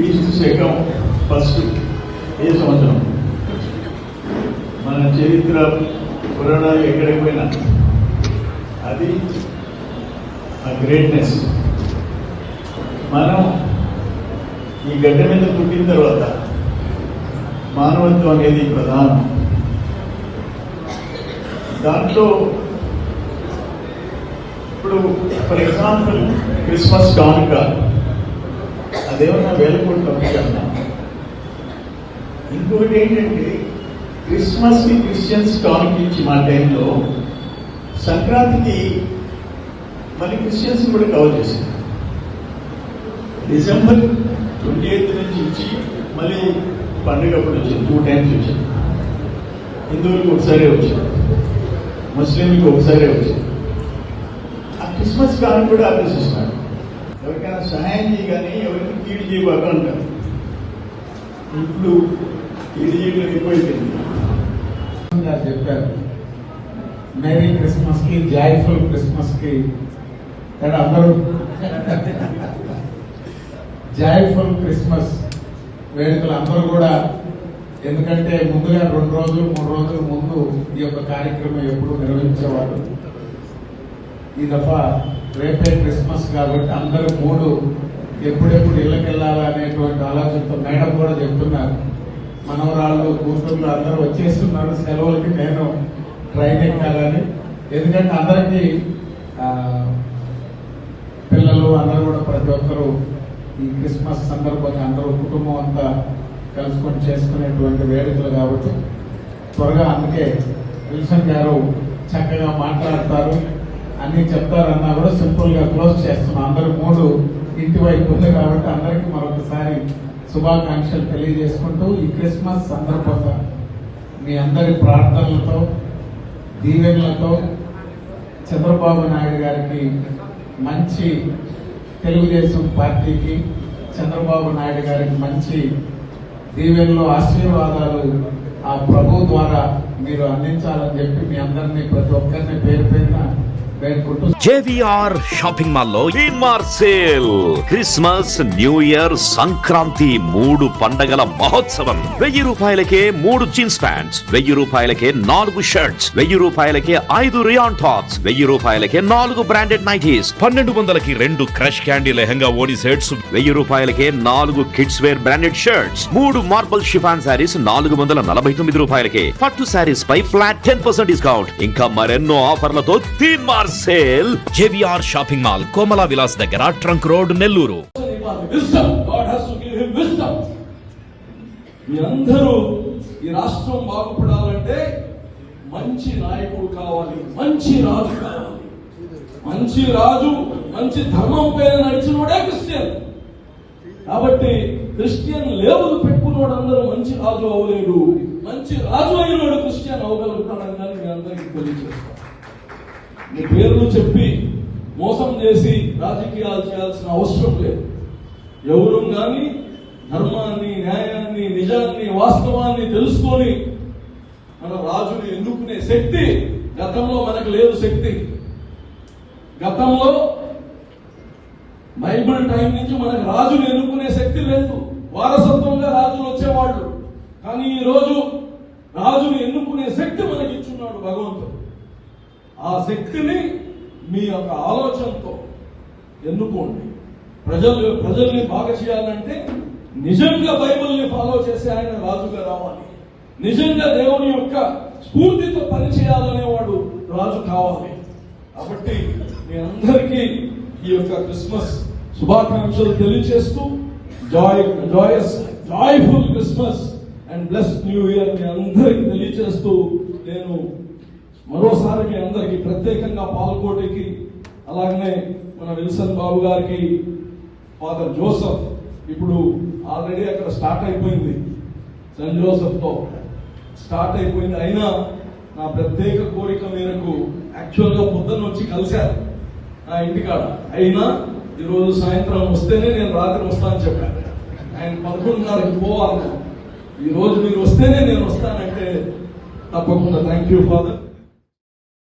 క్రీస్తు శకం ఫస్ట్ ఏ సంవత్సరం? మన చరిత్ర పురాణాలు ఎక్కడికి పోయినా? అది ఆ గ్రేట్నెస్ మనం ఈ గడ్డ మీద పుట్టిన తర్వాత మానవత్వం అనేది ప్రధానం. దాంట్లో ఇప్పుడు ఫర్ ఎగ్జాంపుల్ క్రిస్మస్ కానుక. అదేమన్నా వేల కోట్లు పంపించాలన్నా. ఇంకొకటి ఏంటంటే క్రిస్మస్కి క్రిస్టియన్స్ కానుక ఇచ్చి మా టైంలో సంక్రాంతికి మరి క్రిస్టియన్స్ కూడా కవర్ చేసింది డిసెంబర్ ట్వంటీ ఎయిత్ నుంచి ఇచ్చి మళ్ళీ పండుగ అప్పుడు వచ్చింది టూ టైమ్స్ వచ్చింది హిందువులకు ఒకసారి వచ్చింది ముస్లింలకు ఒకసారి వచ్చింది ఆ క్రిస్మస్ కాలం కూడా ఆలోచిస్తున్నాడు ఎవరికైనా సహాయం చేయగానే ఎవరికి కీడు చేయబాక అంటారు ఇప్పుడు కీడు చేయడం ఎక్కువైపోయింది. చెప్పారు. మేరీ క్రిస్మస్కి జాయ్ఫుల్ క్రిస్మస్కి అందరూ. జాయ్ఫుల్ క్రిస్మస్ వేడుకలు అందరూ కూడా ఎందుకంటే ముందుగా రెండు రోజులు మూడు రోజుల ముందు ఈ యొక్క కార్యక్రమం ఎప్పుడు నిర్వహించేవారు. ఈ దఫా రేపే క్రిస్మస్ కాబట్టి అందరూ మూడు ఎప్పుడెప్పుడు ఇళ్ళకి వెళ్ళాలా అనేటువంటి ఆలోచనతో మేడం కూడా చెప్తున్నారు. మనవరాళ్ళు కూతుర్లు అందరూ వచ్చేస్తున్నారు. సెలవులకి నేను ట్రైన్ ఎక్కాలని. ఎందుకంటే అందరికీ పిల్లలు అందరూ కూడా ప్రతి ఒక్కరూ ఈ క్రిస్మస్ సందర్భంగా అందరూ కుటుంబం అంతా కలుసుకొని చేసుకునేటువంటి వేడుకలు కాబట్టి త్వరగా అందుకే విల్సన్ గారు చక్కగా మాట్లాడతారు. అన్ని చెప్తారన్నా కూడా సింపుల్గా క్లోజ్ చేస్తున్నాం. అందరూ మూడు ఇంటి వైపు ఉంది కాబట్టి అందరికీ మరొకసారి శుభాకాంక్షలు తెలియజేసుకుంటూ ఈ క్రిస్మస్ సందర్భంగా మీ అందరి ప్రార్థనలతో దీవెనలతో చంద్రబాబు నాయుడు గారికి మంచి తెలుగుదేశం పార్టీకి చంద్రబాబు నాయుడు గారికి మంచి దీవెనలు ఆశీర్వాదాలు ఆ ప్రభు ద్వారా మీరు అందించాలని చెప్పి మీ అందరినీ ప్రతి ఒక్కరిని పేరు పేరున జేవిఆర్ షాపింగ్ మాల్లో మార్ sale Christmas new year Sankranti మూడు పండగల మహోత్సవం. వెయ్యి రూపాయలకే మూడు జీన్స్ ప్యాంట్స్ వెయ్యి రూపాయలకే నాలుగు షర్ట్స్ వెయ్యి రూపాయలకే ఐదు రియాన్ టాప్స్ వెయ్యి రూపాయలకే నాలుగు బ్రాండెడ్ నైటీస్ పన్నెండు వందలకి రెండు క్రష్ క్యాండీ లెహంగా ఓడి సెట్స్ వెయ్యి రూపాయలకే నాలుగు కిడ్స్ వేర్ బ్రాండెడ్ షర్ట్స్ మూడు మార్బల్ షిఫాన్ శారీస్ నాలుగు వందల నలభై తొమ్మిది రూపాయలకే. పట్టు శారీస్ పై ఫ్లాట్ టెన్ పర్సెంట్ డిస్కౌంట్. ఇంకా మరెన్నో ఆఫర్లతో తీన్ మార్ sale. JVR shopping mall Komala Vilas దగ్గర ట్రంక్ రోడ్ నెల్లూరు ఈ రాష్ట్రం బాగుపడాలంటే మంచి నాయకుడు కావాలి మంచి రాజు కావాలి. మంచి రాజు మంచి ధర్మం పేరు నడిచినోడే క్రిస్టియన్. కాబట్టి క్రిస్టియన్ లేబుల్ పెట్టుకున్నోడు అందరూ మంచి రాజు అవ్వలేడు మంచి రాజు అయినోడు క్రిస్టియన్ అవ్వగలుగుతాడని కానీ మీ అందరికీ తెలియజేస్తాను. నీ పేర్లు చెప్పి మోసం చేసి రాజకీయాలు చేయాల్సిన అవసరం లేదు. ఎవరు కానీ ధర్మాన్ని న్యాయాన్ని నిజాన్ని వాస్తవాన్ని తెలుసుకొని మన రాజుని ఎన్నుకునే శక్తి గతంలో మనకు లేదు శక్తి. గతంలో బైబిల్ టైం నుంచి మనకు రాజుని ఎన్నుకునే శక్తి లేదు. వారసత్వంగా రాజులు వచ్చేవాళ్ళు. కానీ ఈ రోజు రాజుని ఎన్నుకునే శక్తి మనకి ఇచ్చున్నాడు భగవంతుడు. ఆ శక్తిని మీ యొక్క ఆలోచనతో ఎన్నుకోండి. ప్రజలు ప్రజల్ని బాగా చేయాలంటే నిజంగా బైబిల్ని ఫాలో చేసి ఆయన రాజుగా రావాలి. నిజంగా దేవుని యొక్క స్ఫూర్తితో పనిచేయాలనేవాడు రాజు కావాలి. కాబట్టి మీ అందరికీ ఈ యొక్క క్రిస్మస్ శుభాకాంక్షలు తెలియజేస్తూ joy joyous joyful Christmas and bless new year మీ అందరికి తెలియజేస్తూ నేను మరోసారి మీ అందరికీ ప్రత్యేకంగా పాల్గొటికి అలాగనే మన విల్సన్ బాబు గారికి ఫాదర్ జోసఫ్ ఇప్పుడు ఆల్రెడీ అక్కడ స్టార్ట్ అయిపోయింది. సెంట్ జోసఫ్తో స్టార్ట్ అయిపోయింది. అయినా నా ప్రత్యేక కోరిక మేరకు యాక్చువల్గా పొద్దున్న వచ్చి కలిశారు నా ఇంటికాడ. అయినా ఈరోజు సాయంత్రం వస్తేనే నేను రాత్రి వస్తానని చెప్పాను ఆయన పదకొండున్నరకి పోవాలి. ఈరోజు మీరు వస్తేనే నేను వస్తానంటే తప్పకుండా థ్యాంక్ యూ ఫాదర్.